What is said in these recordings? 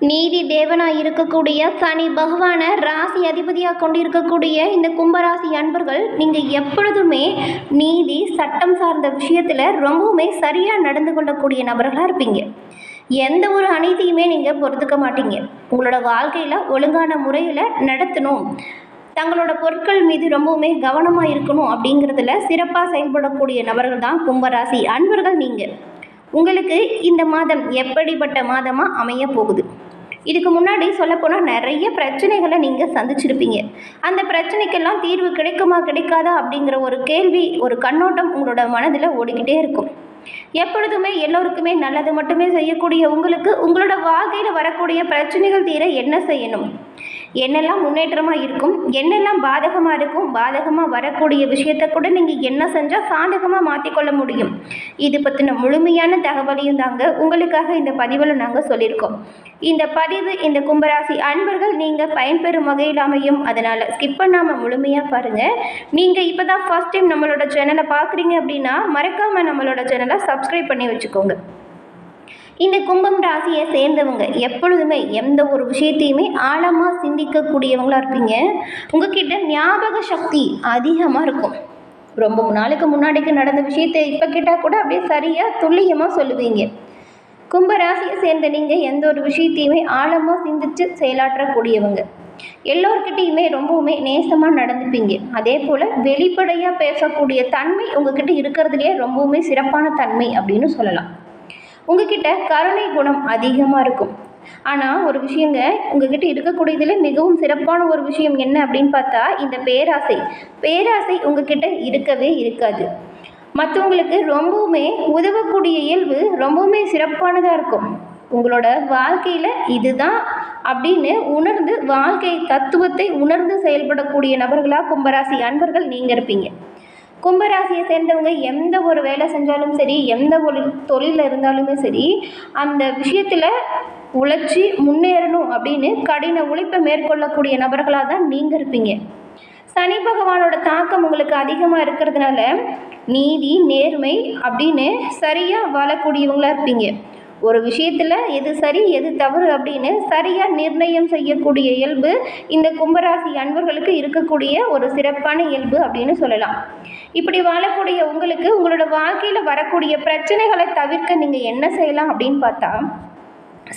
நீதி தேவனாக இருக்கக்கூடிய சனி பகவானை ராசி அதிபதியாக கொண்டிருக்கக்கூடிய இந்த கும்பராசி அன்பர்கள் நீங்கள் எப்பொழுதுமே நீதி சட்டம் சார்ந்த விஷயத்தில் ரொம்பவுமே சரியாக நடந்து கொள்ளக்கூடிய நபர்களாக இருப்பீங்க. எந்த ஒரு அநீதியுமே நீங்கள் பொறுத்துக்க மாட்டீங்க. உங்களோட வாழ்க்கையில் ஒழுங்கான முறையில் நடத்தணும். தங்களோட பொருட்கள் மீது ரொம்பவுமே கவனமாக இருக்கணும் அப்படிங்கிறதுல சிறப்பாக செயல்படக்கூடிய நபர்கள் தான் கும்பராசி அன்பர்கள் நீங்கள் உங்களுக்கு இந்த மாதம் எப்படிப்பட்ட மாதமாக அமைய போகுது? இதுக்கு முன்னாடி சொல்லப்போனால் நிறைய பிரச்சனைகளை நீங்கள் சந்திச்சிருப்பீங்க. அந்த பிரச்சனைக்கெல்லாம் தீர்வு கிடைக்குமா கிடைக்காதா அப்படிங்கிற ஒரு கேள்வி ஒரு கண்ணோட்டம் உங்களோட மனதில் ஓடிக்கிட்டே இருக்கும். எப்பொழுதுமே எல்லோருக்குமே நல்லது மட்டுமே செய்யக்கூடிய உங்களுக்கு உங்களோட வாழ்க்கையில் வரக்கூடிய பிரச்சனைகள் தீர என்ன செய்யணும்? என்னெல்லாம் முன்னேற்றமாக இருக்கும் என்னெல்லாம் பாதகமாக இருக்கும் பாதகமாக வரக்கூடிய விஷயத்தை கூட நீங்கள் என்ன செஞ்சால் சாதகமாக மாற்றிக்கொள்ள முடியும். இது பற்றின முழுமையான தகவலையும் தாங்க உங்களுக்காக இந்த பதிவில் நாங்கள் சொல்லியிருக்கோம். இந்த பதிவு இந்த கும்பராசி அன்பர்கள் நீங்கள் பயன்பெறும் வகையில் அமையும். அதனால் ஸ்கிப் பண்ணாமல் முழுமையாக பாருங்கள் நீங்கள் இப்போ தான் ஃபஸ்ட் டைம் நம்மளோட சேனலை பார்க்குறீங்க அப்படின்னா மறக்காமல் நம்மளோட சேனலை சப்ஸ்கிரைப் பண்ணி வச்சுக்கோங்க. இந்த கும்பம் ராசியை சேர்ந்தவங்க எப்பொழுதுமே எந்த ஒரு விஷயத்தையுமே ஆழமாக சிந்திக்கக்கூடியவங்களாக இருப்பீங்க. உங்ககிட்ட ஞாபக சக்தி அதிகமாக இருக்கும். ரொம்ப நாளுக்கு முன்னாடிக்கு நடந்த விஷயத்தை இப்போ கேட்டால் கூட அப்படியே சரியாக துல்லியமாக சொல்லுவீங்க. கும்ப ராசியை சேர்ந்த நீங்கள் எந்த ஒரு விஷயத்தையுமே ஆழமாக சிந்திச்சு செயலாற்றக்கூடியவங்க. எல்லோர்கிட்டையுமே ரொம்பவுமே நேசமாக நடந்துப்பீங்க. அதே போல் வெளிப்படையாக பேசக்கூடிய தன்மை உங்ககிட்ட இருக்கிறதுலே ரொம்பவுமே சிறப்பான தன்மை அப்படின்னு சொல்லலாம். உங்ககிட்ட கருணை குணம் அதிகமாக இருக்கும். ஆனால் ஒரு விஷயங்க உங்ககிட்ட இருக்கக்கூடியதில் மிகவும் சிறப்பான ஒரு விஷயம் என்ன அப்படின்னு பார்த்தா இந்த பேராசை. பேராசை உங்ககிட்ட இருக்கவே இருக்காது. மற்றவங்களுக்கு ரொம்பவுமே உதவக்கூடிய இயல்பு ரொம்பவுமே சிறப்பானதாக இருக்கும். உங்களோட வாழ்க்கையில் இதுதான் அப்படின்னு உணர்ந்து வாழ்க்கை தத்துவத்தை உணர்ந்து செயல்படக்கூடிய நபர்களாக கும்பராசி அன்பர்கள் நீங்கள் இருப்பீங்க. கும்பராசியை சேர்ந்தவங்க எந்த ஒரு வேலை செஞ்சாலும் சரி எந்த ஒரு தொழிலில் இருந்தாலுமே சரி அந்த விஷயத்தில் உழைச்சி முன்னேறணும் அப்படின்னு கடின உழைப்பை மேற்கொள்ளக்கூடிய நபர்களாக தான் நீங்கள் இருப்பீங்க. சனி பகவானோட தாக்கம் உங்களுக்கு அதிகமாக இருக்கிறதுனால நீதி நேர்மை அப்படின்னு சரியாக வாழக்கூடியவங்களாக இருப்பீங்க. ஒரு விஷயத்தில் எது சரி எது தவறு அப்படின்னு சரியாக நிர்ணயம் செய்யக்கூடிய இயல்பு இந்த கும்பராசி அன்பர்களுக்கு இருக்கக்கூடிய ஒரு சிறப்பான இயல்பு அப்படின்னு சொல்லலாம். இப்படி வாழக்கூடிய உங்களுக்கு உங்களோட வாழ்க்கையில் வரக்கூடிய பிரச்சனைகளை தவிர்க்க நீங்கள் என்ன செய்யலாம் அப்படின்னு பார்த்தா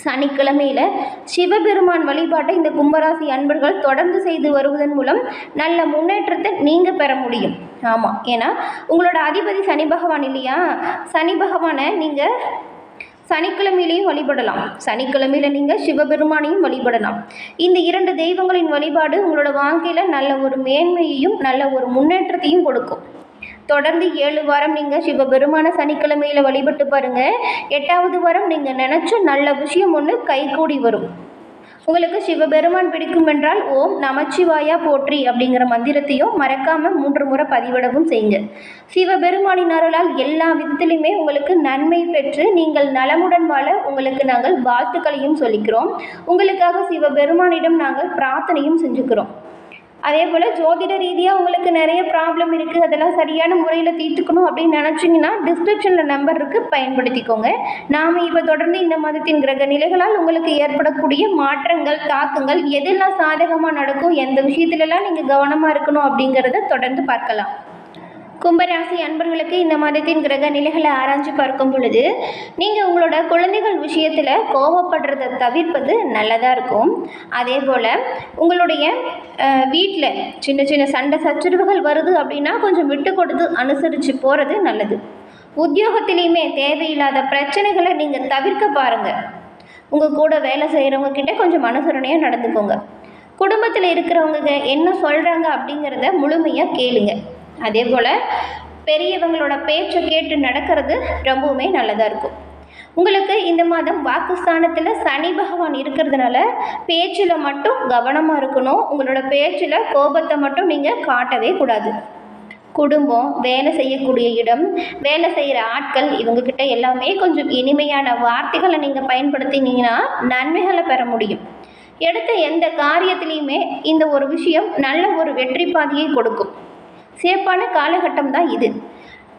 சனிக்கிழமையில் சிவபெருமான் வழிபாட்டை இந்த கும்பராசி அன்பர்கள் தொடர்ந்து செய்து வருவதன் மூலம் நல்ல முன்னேற்றத்தை நீங்கள் பெற முடியும். ஆமாம் ஏன்னா உங்களோட அதிபதி சனி பகவான் இல்லையா? சனி பகவானை நீங்கள் சனிக்கிழமையிலையும் வழிபடலாம். சனிக்கிழமையில் நீங்கள் சிவபெருமானையும் வழிபடலாம். இந்த இரண்டு தெய்வங்களின் வழிபாடு உங்களோட வாழ்க்கையில் நல்ல ஒரு மேன்மையையும் நல்ல ஒரு முன்னேற்றத்தையும் கொடுக்கும். தொடர்ந்து ஏழு வாரம் நீங்கள் சிவபெருமான சனிக்கிழமையில் வழிபட்டு பாருங்கள் எட்டாவது வாரம் நீங்கள் நினச்ச நல்ல விஷயம் ஒன்று கைகூடி வரும். உங்களுக்கு சிவபெருமான் பிடிக்கும் என்றால் ஓம் நமச்சிவாயா போற்றி அப்படிங்கிற மந்திரத்தையும் மறக்காமல் மூன்று முறை பதிவிடவும் செய்யுங்க. சிவபெருமானின் அருளால் எல்லா விதத்திலுமே உங்களுக்கு நன்மை பெற்று நீங்கள் நலமுடன் வாழ உங்களுக்கு நாங்கள் வாழ்த்துக்களையும் சொல்லிக்கிறோம். உங்களுக்காக சிவபெருமானிடம் நாங்கள் பிரார்த்தனையும் செஞ்சுக்கிறோம். அதே போல் ஜோதிட ரீதியாக உங்களுக்கு நிறைய ப்ராப்ளம் இருக்குது அதெல்லாம் சரியான முறையில் தீர்த்துக்கணும் அப்படின்னு நினச்சிங்கன்னா டிஸ்கிரிப்ஷனில் நம்பர் இருக்குது பயன்படுத்திக்கோங்க. நாம் இப்போ தொடர்ந்து இந்த மதத்தின் கிரக நிலைகளால் உங்களுக்கு ஏற்படக்கூடிய மாற்றங்கள் தாக்கங்கள் எதெல்லாம் சாதகமாக நடக்கும் எந்த விஷயத்துலலாம் நீங்கள் கவனமாக இருக்கணும் அப்படிங்கிறத தொடர்ந்து பார்க்கலாம். கும்பராசி அன்பர்களுக்கு இந்த மாதத்தின் கிரக நிலைகளை ஆராய்ச்சி பார்க்கும் பொழுது நீங்கள் உங்களோட குழந்தைகள் விஷயத்தில் கோவப்படுறதை தவிர்ப்பது நல்லதாக இருக்கும். அதே போல் உங்களுடைய வீட்டில் சின்ன சின்ன சண்டை சச்சரவுகள் வருது அப்படின்னா கொஞ்சம் விட்டு கொடுத்து அனுசரித்து போகிறது நல்லது. உத்தியோகத்திலையுமே தேவையில்லாத பிரச்சனைகளை நீங்கள் தவிர்க்க பாருங்கள் உங்கள் கூட வேலை செய்கிறவங்க கிட்ட கொஞ்சம் அனுசரணையாக நடந்துக்கோங்க. குடும்பத்தில் இருக்கிறவங்க என்ன சொல்கிறாங்க அப்படிங்கிறத முழுமையாக கேளுங்கள் அதே போல் பெரியவங்களோட பேச்சை கேட்டு நடக்கிறது ரொம்பவுமே நல்லதாக இருக்கும். உங்களுக்கு இந்த மாதம் வாக்குஸ்தானத்தில் சனி பகவான் இருக்கிறதுனால பேச்சில் மட்டும் கவனமாக இருக்கணும். உங்களோட பேச்சில் கோபத்தை மட்டும் நீங்கள் காட்டவே கூடாது. குடும்பம் வேலை செய்யக்கூடிய இடம் வேலை செய்கிற ஆட்கள் இவங்கக்கிட்ட எல்லாமே கொஞ்சம் இனிமையான வார்த்தைகளை நீங்கள் பயன்படுத்தினீங்கன்னா நன்மைகளை பெற முடியும். எடுத்த எந்த காரியத்திலையுமே இந்த ஒரு விஷயம் நல்ல ஒரு வெற்றி பாதையை கொடுக்கும். சிறப்பான காலகட்டம் தான் இது.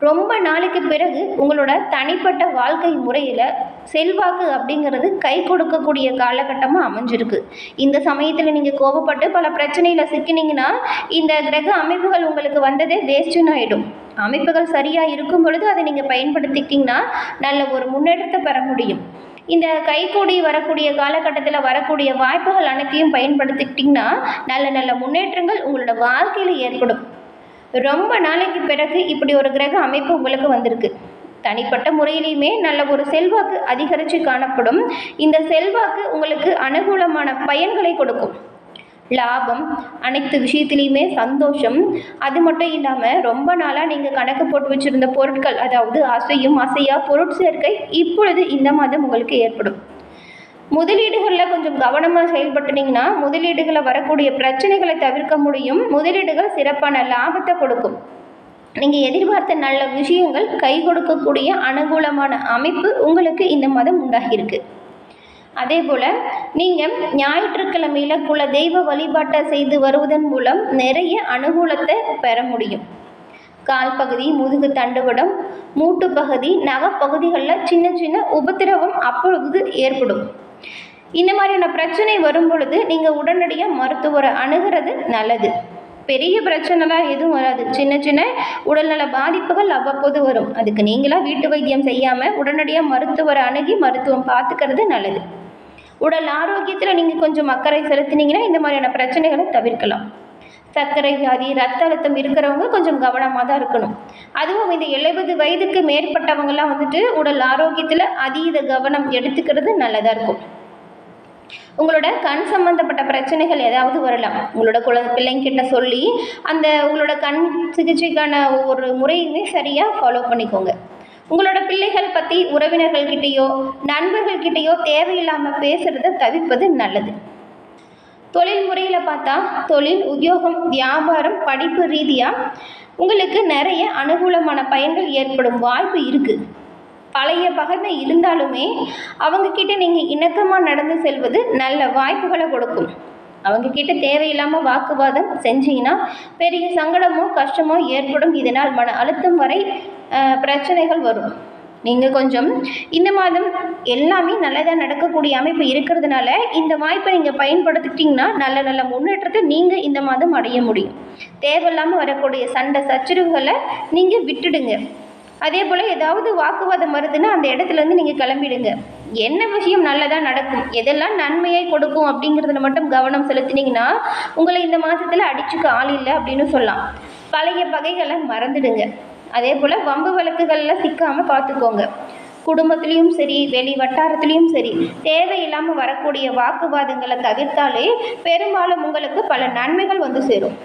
ரொம்ப நாளைக்கு பிறகு உங்களோட தனிப்பட்ட வாழ்க்கை முறையில் செல்வாக்கு அப்படிங்கிறது கை கொடுக்கக்கூடிய காலகட்டமாக அமைஞ்சிருக்கு. இந்த சமயத்தில் நீங்கள் கோபப்பட்டு பல பிரச்சனையில் சிக்கினீங்கன்னா இந்த கிரக அமைப்புகள் உங்களுக்கு வந்ததே வேஸ்ட்டுன்னு ஆகிடும் அமைப்புகள் சரியாக இருக்கும் பொழுது அதை நீங்கள் பயன்படுத்திக்கிட்டிங்கன்னா நல்ல ஒரு முன்னேற்றத்தை பெற முடியும். இந்த கைகூடி வரக்கூடிய காலகட்டத்தில் வரக்கூடிய வாய்ப்புகள் அனைத்தையும் பயன்படுத்திக்கிட்டிங்கன்னா நல்ல நல்ல முன்னேற்றங்கள் உங்களோட வாழ்க்கையில் ஏற்படும். ரொம்ப நாளைக்கு பிறகு இப்படி ஒரு கிரக அமைப்பு உங்களுக்கு வந்திருக்கு. தனிப்பட்ட முறையிலையுமே நல்ல ஒரு செல்வாக்கு அதிகரித்து காணப்படும். இந்த செல்வாக்கு உங்களுக்கு அனுகூலமான பயன்களை கொடுக்கும். லாபம் அனைத்து விஷயத்துலேயுமே சந்தோஷம். அது மட்டும் இல்லாமல் ரொம்ப நாளாக நீங்கள் கணக்கு போட்டு வச்சுருந்த பொருட்கள் அதாவது அசையும் அசையா பொருட்சேர்க்கை இப்பொழுது இந்த மாதம் உங்களுக்கு ஏற்படும். முதலீடுகளில் கொஞ்சம் கவனமாக செயல்பட்டுனீங்கன்னா முதலீடுகளை வரக்கூடிய பிரச்சனைகளை தவிர்க்க முடியும். முதலீடுகள் சிறப்பான லாபத்தை கொடுக்கும். நீங்கள் எதிர்பார்த்த நல்ல விஷயங்கள் கை கொடுக்கக்கூடிய அனுகூலமான அமைப்பு உங்களுக்கு இந்த மாதம் உண்டாகியிருக்கு. அதே போல் நீங்கள் ஞாயிற்றுக்கிழமையில் குல தெய்வ வழிபாட்டை செய்து வருவதன் மூலம் நிறைய அனுகூலத்தை பெற முடியும். கால் பகுதி முதுகு தண்டுவடம் மூட்டு பகுதி நகப்பகுதிகளில் சின்ன சின்ன உபத்திரவம் அப்பொழுது ஏற்படும். இந்த மாதிரியான பிரச்சனை வரும் பொழுது நீங்கள் உடனடியாக மருத்துவரை அணுகிறது நல்லது. பெரிய பிரச்சனைலாம் எதுவும் வராது. சின்ன சின்ன உடல்நல பாதிப்புகள் அவ்வப்போது வரும். அதுக்கு நீங்களாக வீட்டு வைத்தியம் செய்யாமல் உடனடியாக மருத்துவரை அணுகி மருத்துவம் பார்த்துக்கிறது நல்லது. உடல் ஆரோக்கியத்தில் நீங்கள் கொஞ்சம் அக்கறை செலுத்தினீங்கன்னா இந்த மாதிரியான பிரச்சனைகளை தவிர்க்கலாம். சர்க்கரை வியாதி ரத்த அழுத்தம் இருக்கிறவங்க கொஞ்சம் கவனமாக தான் இருக்கணும். அதுவும் இந்த எழுபது வயதுக்கு மேற்பட்டவங்கலாம் வந்துட்டு உடல் ஆரோக்கியத்தில் அதீத கவனம் எடுத்துக்கிறது நல்லதாக இருக்கும். உங்களோட கண் சம்மந்தப்பட்ட பிரச்சனைகள் ஏதாவது வரலாம். உங்களோட குழந்தை பிள்ளைங்கிட்ட சொல்லி அந்த உங்களோட கண் சிகிச்சைக்கான ஒவ்வொரு முறையுமே சரியாக ஃபாலோ பண்ணிக்கோங்க. உங்களோட பிள்ளைகள் பற்றி உறவினர்கள்கிட்டேயோ நண்பர்கள்கிட்டேயோ தேவையில்லாமல் பேசுகிறத தவிர்ப்பது நல்லது. தொழில் முறையில் பார்த்தா தொழில் உத்தியோகம் வியாபாரம் படிப்பு ரீதியாக உங்களுக்கு நிறைய அனுகூலமான பயன்கள் ஏற்படும் வாய்ப்பு இருக்குது பழைய பகைமை இருந்தாலுமே அவங்கக்கிட்ட நீங்கள் இணக்கமாக நடந்து செல்வது நல்ல வாய்ப்புகளை கொடுக்கும். அவங்கக்கிட்ட தேவையில்லாமல் வாக்குவாதம் செஞ்சீங்கன்னா பெரிய சங்கடமோ கஷ்டமோ ஏற்படும். இதனால் மன அழுத்தம் வரை பிரச்சனைகள் வரும். நீங்கள் கொஞ்சம் இந்த மாதம் எல்லாமே நல்லதாக நடக்கக்கூடிய அமைப்பு இருக்கிறதுனால இந்த வாய்ப்பை நீங்கள் பயன்படுத்திக்கிட்டிங்கன்னா நல்ல நல்ல முன்னேற்றத்தை நீங்கள் இந்த மாதம் அடைய முடியும். தேவையில்லாமல் வரக்கூடிய சண்டை சச்சரவுகளை நீங்கள் விட்டுடுங்க. அதே போல் ஏதாவது வாக்குவாதம் வருதுன்னா அந்த இடத்துலேருந்து நீங்கள் கிளம்பிடுங்க. என்ன விஷயம் நல்லதாக நடக்கும்? எதெல்லாம் நன்மையை கொடுக்கும் அப்படிங்கிறதுல மட்டும் கவனம் செலுத்தினீங்கன்னா உங்களை இந்த மாதத்தில் அடிச்சுக்க ஆள் இல்லை அப்படின்னு சொல்லலாம். பழைய பகைகளை மறந்துடுங்க. அதே போல் வம்பு வழக்குகளில் சிக்காமல் பார்த்துக்கோங்க குடும்பத்துலேயும் சரி வெளி வட்டாரத்திலையும் சரி தேவையில்லாமல் வரக்கூடிய வாக்குவாதங்களை தவிர்த்தாலே பெரும்பாலும் உங்களுக்கு பல நன்மைகள் வந்து சேரும்.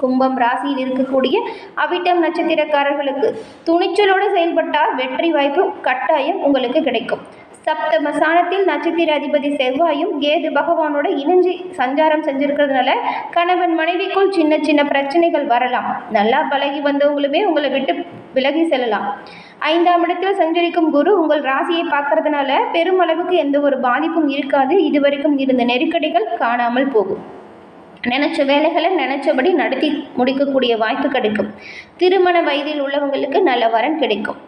கும்பம் ராசியில் இருக்கக்கூடிய அவிட்டம் நட்சத்திரக்காரர்களுக்கு துணிச்சலோடு செயல்பட்டால் வெற்றி வாய்ப்பு கட்டாயம் உங்களுக்கு கிடைக்கும். சப்தம ஸ்தானத்தில் நட்சத்திர அதிபதி செவ்வாயும் கேது பகவானோட இணைஞ்சு சஞ்சாரம் செஞ்சுருக்கிறதுனால கணவன் மனைவிக்குள் சின்ன சின்ன பிரச்சனைகள் வரலாம். நல்லா பழகி வந்தவங்களுமே உங்களை விட்டு விலகி செல்லலாம். ஐந்தாம் இடத்தில் சஞ்சரிக்கும் குரு உங்கள் ராசியை பார்க்கறதுனால பெருமளவுக்கு எந்த ஒரு பாதிப்பும் இருக்காது. இதுவரைக்கும் இருந்த நெருக்கடிகள் காணாமல் போகும். நினச்ச வேலைகளை நினச்சபடி நடத்தி முடிக்கக்கூடிய வாய்ப்பு கிடைக்கும். திருமண வயதில் உள்ளவங்களுக்கு நல்ல வரன் கிடைக்கும்.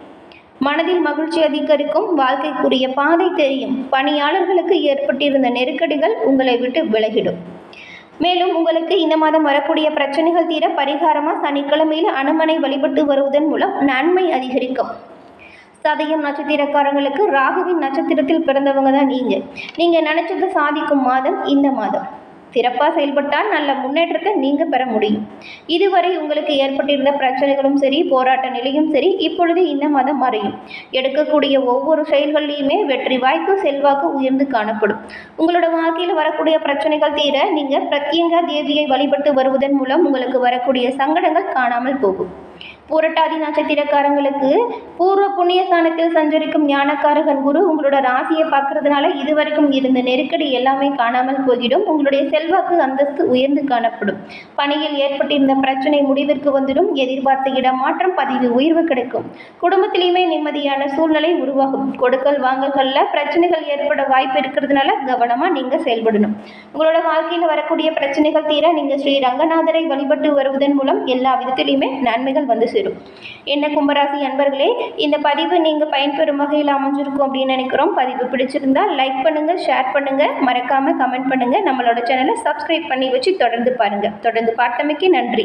மனதில் மகிழ்ச்சி அதிகரிக்கும் வாழ்க்கைக்குரிய பாதை தெரியும். பணியாளர்களுக்கு ஏற்பட்டிருந்த நெருக்கடிகள் உங்களை விட்டு விலகிடும். மேலும் உங்களுக்கு இந்த மாதம் வரக்கூடிய பிரச்சனைகள் தீர பரிகாரமாக சனிக்கிழமையில் அனுமனை வழிபட்டு வருவதன் மூலம் நன்மை அதிகரிக்கும். சதயம் நட்சத்திரக்காரங்களுக்கு ராகுவின் நட்சத்திரத்தில் பிறந்தவங்க தான் நீங்கள் நீங்கள் நினச்சதை சாதிக்கும் மாதம் இந்த மாதம். சிறப்பாக செயல்பட்டால் நல்ல முன்னேற்றத்தை நீங்கள் பெற முடியும். இதுவரை உங்களுக்கு ஏற்பட்டிருந்த பிரச்சனைகளும் சரி போராட்ட நிலையும் சரி இப்பொழுது இந்த மதம் மறையும். எடுக்கக்கூடிய ஒவ்வொரு செயல்கள்லையுமே வெற்றி வாய்ப்பு செல்வாக்கு உயர்ந்து காணப்படும். உங்களோட வாழ்க்கையில் வரக்கூடிய பிரச்சனைகள் தீர நீங்கள் பிரத்யேக தேவியை வழிபட்டு வருவதன் மூலம் உங்களுக்கு வரக்கூடிய சங்கடங்கள் காணாமல் போகும். புரட்டாதி நட்சத்திரக்காரங்களுக்கு பூர்வ புண்ணிய ஸ்தானத்தில் சஞ்சரிக்கும் ஞானக்காரகன் குரு உங்களோட ராசியை பார்க்கறதுனால இதுவரைக்கும் இருந்த நெருக்கடி எல்லாமே காணாமல் போயிடும் உங்களுடைய செல்வாக்கு அந்தஸ்து உயர்ந்து காணப்படும். பணியில் ஏற்பட்டிருந்த பிரச்சனை முடிவிற்கு வந்துடும். எதிர்பார்த்த இடமாற்றம் பதிவு உயர்வு கிடைக்கும். குடும்பத்திலையுமே நிம்மதியான சூழ்நிலை உருவாகும். கொடுக்கல் வாங்கல்களில் பிரச்சனைகள் ஏற்பட வாய்ப்பு இருக்கிறதுனால கவனமாக நீங்கள் செயல்படணும். உங்களோட வாழ்க்கையில் வரக்கூடிய பிரச்சனைகள் தீர நீங்கள் ஸ்ரீ ரங்கநாதரை வழிபட்டு வருவதன் மூலம் எல்லா விதத்திலையுமே நன்மைகள் வந்து சேரும். என்ன கும்பராசி அன்பர்களே இந்த பதிவு நீங்கள் பயன்பெறும் வகையில் அமைஞ்சிருக்கும் அப்படின்னு நினைக்கிறோம். பதிவு பிடிச்சிருந்தால் லைக் பண்ணுங்கள் ஷேர் பண்ணுங்கள் மறக்காமல் கமெண்ட் பண்ணுங்கள் நம்மளோட சேனல் சேனலை சப்ஸ்கிரைப் பண்ணி வச்சு தொடர்ந்து பாருங்கள் தொடர்ந்து பார்த்தமைக்கு நன்றி.